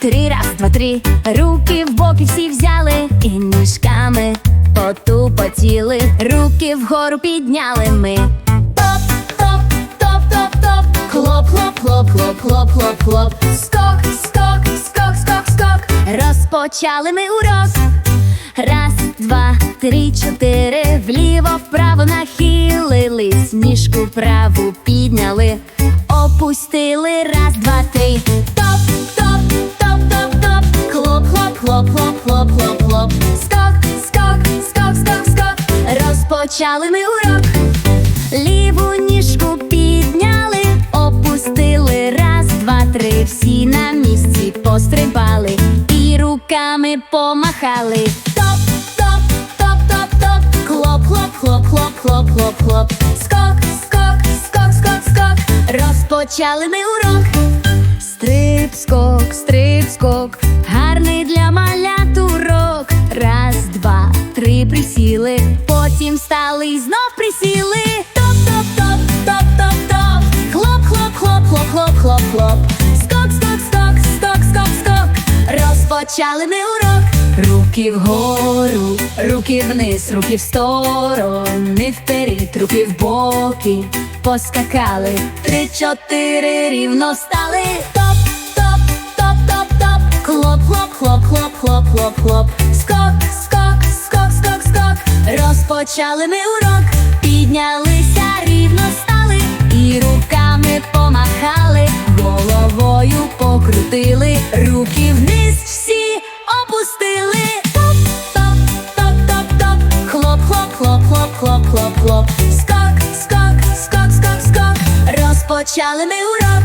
три, раз, два, три. Руки в боки всі взяли і ніжками потупотіли. Руки вгору підняли ми. Топ, топ, топ, топ, топ. Хлоп, хлоп, хлоп, хлоп, хлоп, хлоп, хлоп. Скок, скок, скок, скок, скок. Розпочали ми урок. Раз, два, три, чотири. Вліво, вправо нахилились. Ніжку праву підняли. Опустили. Раз, два, три. Розпочали ми урок. Ліву ніжку підняли, опустили. Раз, два, три. Всі на місці пострибали і руками помахали. Топ, топ, топ, топ, топ. Хлоп, хлоп, хлоп, хлоп, хлоп, хлоп, хлоп. Скок, скок, скок, скок, скок. Розпочали ми урок. Стрип, скок, стрип, скок. Гарний для малят урок. Раз, два, три присіли. Потім і знов присіли. Топ, топ, топ, топ, топ, топ. Хлоп, хлоп, хлоп, хлоп, хлоп, хлоп, хлоп. Скок, скок, скок, скок, скок, скок. Розпочали ми урок. Руки вгору, руки вниз, руки в сторони, вперед, руки в боки. Поскакали, три, чотири, рівно стали. Топ, топ, топ, топ, топ. Хлоп, хлоп, хлоп, хлоп, хлоп, хлоп, хлоп. Розпочали ми урок. Піднялися, рівно стали. І руками помахали, головою покрутили, руки вниз всі опустили. Топ, топ, топ, топ, топ. Хлоп, хлоп, хлоп, хлоп, хлоп, хлоп, хлоп. Скок, скок, скок, скок, скок. Розпочали ми урок.